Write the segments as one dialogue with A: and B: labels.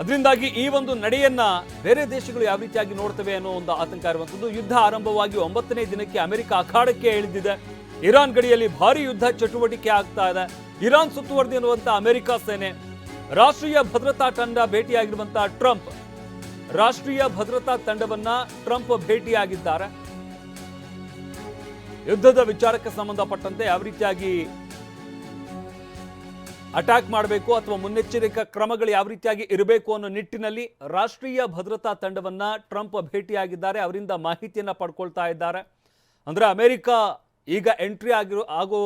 A: ಅದರಿಂದಾಗಿ ಈ ಒಂದು ನಡೆಯನ್ನ ಬೇರೆ ದೇಶಗಳು ಯಾವ ರೀತಿಯಾಗಿ ನೋಡ್ತವೆ ಅನ್ನೋ ಒಂದು ಆತಂಕ ಇರುವಂಥದ್ದು. ಯುದ್ಧ ಆರಂಭವಾಗಿ ಒಂಬತ್ತನೇ ದಿನಕ್ಕೆ ಅಮೆರಿಕ ಅಖಾಡಕ್ಕೆ ಇಳಿದಿದೆ. ಇರಾನ್ ಗಡಿಯಲ್ಲಿ ಭಾರಿ ಯುದ್ಧ ಚಟುವಟಿಕೆ ಆಗ್ತಾ ಇದೆ. ಇರಾನ್ ಸುತ್ತುವರೆದಿರುವಂತ ಅಮೆರಿಕ ಸೇನೆ, ರಾಷ್ಟ್ರೀಯ ಭದ್ರತಾ ತಂಡ ಭೇಟಿಯಾಗಿರುವಂತಹ ಟ್ರಂಪ್, ರಾಷ್ಟ್ರೀಯ ಭದ್ರತಾ ತಂಡವನ್ನ ಟ್ರಂಪ್ ಭೇಟಿಯಾಗಿದ್ದಾರೆ. ಯುದ್ಧದ ವಿಚಾರಕ್ಕೆ ಸಂಬಂಧಪಟ್ಟಂತೆ ಯಾವ ರೀತಿಯಾಗಿ ಅಟ್ಯಾಕ್ ಮಾಡಬೇಕು ಅಥವಾ ಮುನ್ನೆಚ್ಚರಿಕಾ ಕ್ರಮಗಳು ಯಾವ ರೀತಿಯಾಗಿ ಇರಬೇಕು ಅನ್ನೋ ನಿಟ್ಟಿನಲ್ಲಿ ರಾಷ್ಟ್ರೀಯ ಭದ್ರತಾ ತಂಡವನ್ನ ಟ್ರಂಪ್ ಭೇಟಿಯಾಗಿದ್ದಾರೆ. ಅವರಿಂದ ಮಾಹಿತಿಯನ್ನ ಪಡ್ಕೊಳ್ತಾ ಇದ್ದಾರೆ. ಅಂದ್ರೆ ಅಮೆರಿಕ ಈಗ ಎಂಟ್ರಿ ಆಗಿರೋ, ಆಗೋ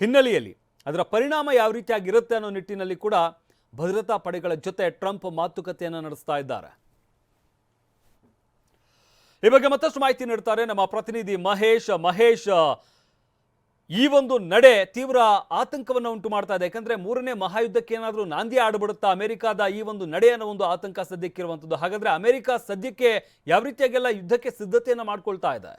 A: ಹಿನ್ನೆಲೆಯಲ್ಲಿ ಅದರ ಪರಿಣಾಮ ಯಾವ ರೀತಿಯಾಗಿರುತ್ತೆ ಅನ್ನೋ ನಿಟ್ಟಿನಲ್ಲಿ ಕೂಡ ಭದ್ರತಾ ಪಡೆಗಳ ಜೊತೆ ಟ್ರಂಪ್ ಮಾತುಕತೆಯನ್ನು ನಡೆಸ್ತಾ ಇದ್ದಾರೆ. ಈ ಬಗ್ಗೆ ಮತ್ತಷ್ಟು ಮಾಹಿತಿ ನೀಡ್ತಾರೆ ನಮ್ಮ ಪ್ರತಿನಿಧಿ ಮಹೇಶ್. ಮಹೇಶ್ ಈ ಒಂದು ನಡೆ ತೀವ್ರ ಆತಂಕವನ್ನು ಉಂಟು ಮಾಡ್ತಾ ಇದೆ. ಯಾಕಂದ್ರೆ ಮೂರನೇ ಮಹಾಯುದ್ಧಕ್ಕೆ ಏನಾದರೂ ನಾಂದಿ ಆಡ್ಬಿಡುತ್ತಾ ಅಮೆರಿಕಾದ ಈ ಒಂದು ನಡೆ ಅನ್ನೋ ಒಂದು ಆತಂಕ ಸದ್ಯಕ್ಕಿರುವಂಥದ್ದು. ಹಾಗಾದ್ರೆ ಅಮೆರಿಕ ಸದ್ಯಕ್ಕೆ ಯಾವ ರೀತಿಯಾಗೆಲ್ಲ ಯುದ್ಧಕ್ಕೆ ಸಿದ್ಧತೆಯನ್ನ ಮಾಡ್ಕೊಳ್ತಾ ಇದೆ?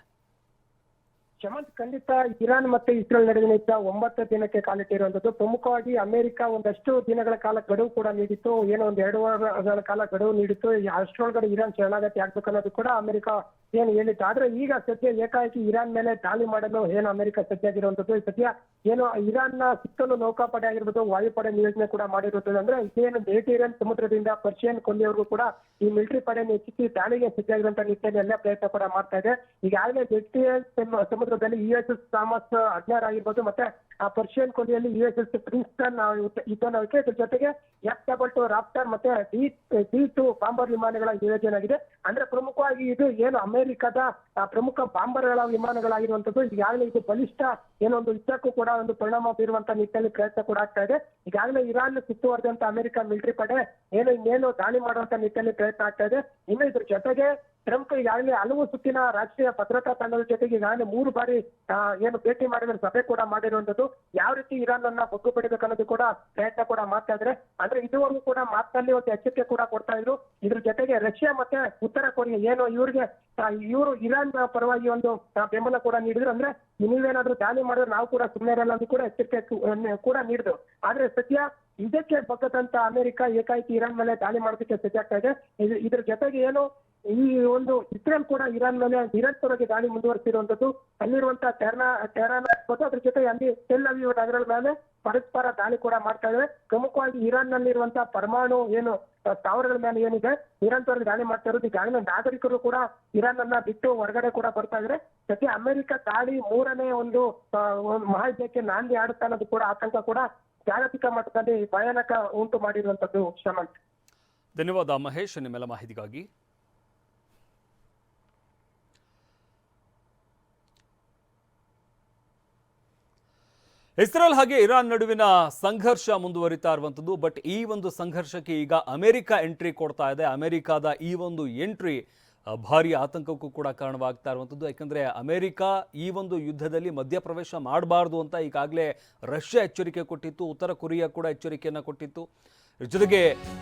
B: ಶಮಂತ್, ಖಂಡಿತ ಇರಾನ್ ಮತ್ತೆ ಇಸ್ರೇಲ್ ನಡುವಿನ ಯುದ್ಧ ಒಂಬತ್ತು ದಿನಕ್ಕೆ ಕಾಲಿಟ್ಟಿರುವಂತದ್ದು ಪ್ರಮುಖವಾಗಿ ಅಮೆರಿಕ ಒಂದಷ್ಟು ದಿನಗಳ ಕಾಲ ಗಡುವು ಕೂಡ ನೀಡಿತ್ತು. ಏನೋ ಒಂದ್ ಎರಡು ವಾರಗಳ ಕಾಲ ಗಡುವು ನೀಡಿತ್ತು. ಅಷ್ಟರೊಳಗಡೆ ಇರಾನ್ ಶರಣಾಗತಿ ಆಗ್ಬೇಕು ಅನ್ನೋದು ಕೂಡ ಅಮೆರಿಕ ಏನು ಹೇಳಿತ್ತು ಆದ್ರೆ ಈಗ ಸದ್ಯ ಏಕಾಏಕಿ ಇರಾನ್ ಮೇಲೆ ದಾಳಿ ಮಾಡಲು ಏನು ಅಮೆರಿಕ ಸಜ್ಜಾಗಿರುವಂತದ್ದು ಸದ್ಯ ಏನು ಇರಾನ್ನ ಸುತ್ತಲೂ ನೌಕಾಪಡೆ ಆಗಿರ್ಬೋದು ವಾಯುಪಡೆ ನಿಯೋಜನೆ ಕೂಡ ಮಾಡಿರುತ್ತದೆ ಅಂದ್ರೆ ಇದೇನು ಮೆಡಿಟೇರಿಯನ್ ಸಮುದ್ರದಿಂದ ಪರ್ಷಿಯನ್ ಕೊಲ್ಲಿಯವರೆಗೂ ಕೂಡ ಈ ಮಿಲಿಟರಿ ಪಡೆಯನ್ನು ಹೆಚ್ಚಿಸಿ ದಾಳಿಗೆ ಸಜ್ಜಾಗಿರುವಂತ ನಿಟ್ಟಿನಲ್ಲಿ ಎಲ್ಲ ಪ್ರಯತ್ನ ಕೂಡ ಮಾಡ್ತಾ ಇದೆ. ಈಗಾಗಲೇ ಮೆಡಿಟೇರಿಯನ್ ಸಮ- ಸಮುದ್ರದಲ್ಲಿ U S S Thomas Hudner ಆಗಿರ್ಬೋದು ಮತ್ತೆ ಆ ಪರ್ಷಿಯನ್ ಕೊಲ್ಲಿಯಲ್ಲಿ ಯು ಎಸ್ ಎಸ್ ಪ್ರಿನ್ಸ್ಟನ್ ಆ, ಯುದ್ಧ- ಯುದ್ಧ ಇದ್ರ ಜೊತೆಗೆ ಎಫ್ ಡಬಲ್ ಟು ರಾಪ್ಟರ್ ಮತ್ತೆ ಡಿ ಡಿ ಟು ಬಾಂಬರ್ ವಿಮಾನಗಳ ಯೋಜನೆ ಆಗಿದೆ. ಅಂದ್ರೆ ಪ್ರಮುಖವಾಗಿ ಇದು ಏನು ಅಮೆರಿಕದ ಪ್ರಮುಖ ಬಾಂಬರ್ಗಳ ವಿಮಾನಗಳಾಗಿರುವಂತದ್ದು ಈಗಾಗಲೇ ಇದು ಬಲಿಷ್ಠ ಏನೋ ಒಂದು ಯುದ್ಧಕ್ಕೂ ಕೂಡ ಒಂದು ಪರಿಣಾಮ ಬೀರುವಂತ ನಿಟ್ಟಿನಲ್ಲಿ ಪ್ರಯತ್ನ ಕೂಡ ಆಗ್ತಾ ಇದೆ. ಈಗಾಗಲೇ ಇರಾನ್ ಸುತ್ತುವರೆದಂತ ಅಮೆರಿಕ ಮಿಲಿಟರಿ ಪಡೆ ಏನು ಇನ್ನೇನು ದಾಳಿ ಮಾಡುವಂತ ನಿಟ್ಟಿನಲ್ಲಿ ಪ್ರಯತ್ನ ಆಗ್ತಾ ಇದೆ. ಇನ್ನು ಇದ್ರ ಜೊತೆಗೆ ಟ್ರಂಪ್ ಈಗಾಗಲೇ ಹಲವು ಸುತ್ತಿನ ರಾಷ್ಟ್ರೀಯ ಭದ್ರತಾ ತಂಡದ ಜೊತೆಗೆ ಈಗಾಗಲೇ ಮೂರು ಬಾರಿ ಏನು ಭೇಟಿ ಮಾಡಿದ್ರೆ ಸಭೆ ಕೂಡ ಮಾಡಿರುವಂತದ್ದು ಯಾವ ರೀತಿ ಇರಾನ್ ಅನ್ನ ಬಗ್ಗು ಪಡಿಬೇಕು ಅನ್ನೋದು ಕೂಡ ಪ್ರಯತ್ನ ಕೂಡ ಮಾಡ್ತಾ ಇದ್ರೆ. ಅಂದ್ರೆ ಇದುವರೆಗೂ ಕೂಡ ಮಾತಿನಲ್ಲಿ ಒಂದು ಎಚ್ಚರಿಕೆ ಕೂಡ ಕೊಡ್ತಾ ಇದ್ರು. ಇದ್ರ ಜೊತೆಗೆ ರಷ್ಯಾ ಮತ್ತೆ ಉತ್ತರ ಕೊರಿಯಾ ಏನು ಇವ್ರಿಗೆ ಇವರು ಇರಾನ್ ಪರವಾಗಿ ಒಂದು ಬೆಂಬಲ ಕೂಡ ನೀಡಿದ್ರು. ಅಂದ್ರೆ ನೀವೇನಾದ್ರೂ ದಾಳಿ ಮಾಡಿದ್ರೆ ನಾವು ಕೂಡ ಸುಮ್ಮನೆ ಇರಲ್ಲ ಅಂತ ಕೂಡ ಎಚ್ಚರಿಕೆ ಕೂಡ ನೀಡಿದ್ರು. ಆದ್ರೆ ಸದ್ಯ ಇದಕ್ಕೆ ಬಗ್ಗದಂತ ಅಮೆರಿಕ ಏಕಾಏಕಿ ಇರಾನ್ ಮೇಲೆ ದಾಳಿ ಮಾಡೋದಕ್ಕೆ ಸಜ್ಜಾಗ್ತಾ ಇದು- ಇದ್ರ ಜೊತೆಗೆ ಏನು ಈ ಒಂದು ಇಸ್ರೇಲ್ ಕೂಡ ಇರಾನ್ ಮೇಲೆ ನಿರಂತರವಾಗಿ ದಾಳಿ ಮುಂದುವರಿಸಿರುವಂತದ್ದು ಅಲ್ಲಿರುವಂತಹ ಟೆರಾ ಟೆಹರಾನ್ ಮತ್ತು ಅದ್ರ ಜೊತೆ ಅಲ್ಲಿ ಟೆಲ್ ಅವೀವ್ ನಗರಗಳ ಮೇಲೆ ಪರಸ್ಪರ ದಾಳಿ ಕೂಡ ಮಾಡ್ತಾ ಇದ್ದಾರೆ ಪ್ರಮುಖವಾಗಿ ಇರಾನ್ ನಲ್ಲಿರುವಂತಹ ಪರಮಾಣು ಏನು ಸ್ಥಾವರಗಳ ಮೇಲೆ ಏನಿದೆ, ನಿರಂತರವಾಗಿ ದಾಳಿ ಮಾಡ್ತಾ ಇರೋದು. ಈಗಾಗಲೇ ನಾಗರಿಕರು ಕೂಡ ಇರಾನ್ ಅನ್ನ ಬಿಟ್ಟು ಹೊರಗಡೆ ಕೂಡ ಬರ್ತಾ ಇದ್ರೆ. ಜೊತೆ ಅಮೆರಿಕ ದಾಳಿ ಮೂರನೇ ಒಂದು ಮಹಾಯುದ್ಧಕ್ಕೆ ನಾಂದಿ ಆಡುತ್ತಾ ಅನ್ನೋದು ಕೂಡ ಆತಂಕ ಕೂಡ ಜಾಗತಿಕ ಮಟ್ಟದಲ್ಲಿ ಭಯಾನಕ ಉಂಟು ಮಾಡಿರುವಂತದ್ದು ಶಮಂತ್.
A: ಧನ್ಯವಾದ ಮಹೇಶ್, ನಿಮ್ಮೆಲ್ಲ ಮಾಹಿತಿಗಾಗಿ. ಇಸ್ರೇಲ್ ಹಾಗೆ ಇರಾನ್ ನಡುವಿನ ಸಂಘರ್ಷ ಮುಂದುವರಿತಾ ಇರುವಂಥದ್ದು ಬಟ್ ಈ ಒಂದು ಸಂಘರ್ಷಕ್ಕೆ ಈಗ ಅಮೆರಿಕ ಎಂಟ್ರಿ ಕೊಡ್ತಾ ಇದೆ. ಅಮೆರಿಕಾದ ಈ ಒಂದು ಎಂಟ್ರಿ ಭಾರಿ ಆತಂಕಕ್ಕೂ ಕೂಡ ಕಾರಣವಾಗ್ತಾ ಇರುವಂಥದ್ದು. ಯಾಕಂದರೆ ಅಮೆರಿಕ ಈ ಒಂದು ಯುದ್ಧದಲ್ಲಿ ಮಧ್ಯಪ್ರವೇಶ ಮಾಡಬಾರ್ದು ಅಂತ ಈಗಾಗಲೇ ರಷ್ಯಾ ಎಚ್ಚರಿಕೆ ಕೊಟ್ಟಿತ್ತು, ಉತ್ತರ ಕೊರಿಯಾ ಕೂಡ ಎಚ್ಚರಿಕೆಯನ್ನು ಕೊಟ್ಟಿತ್ತು. ಜೊತೆಗೆ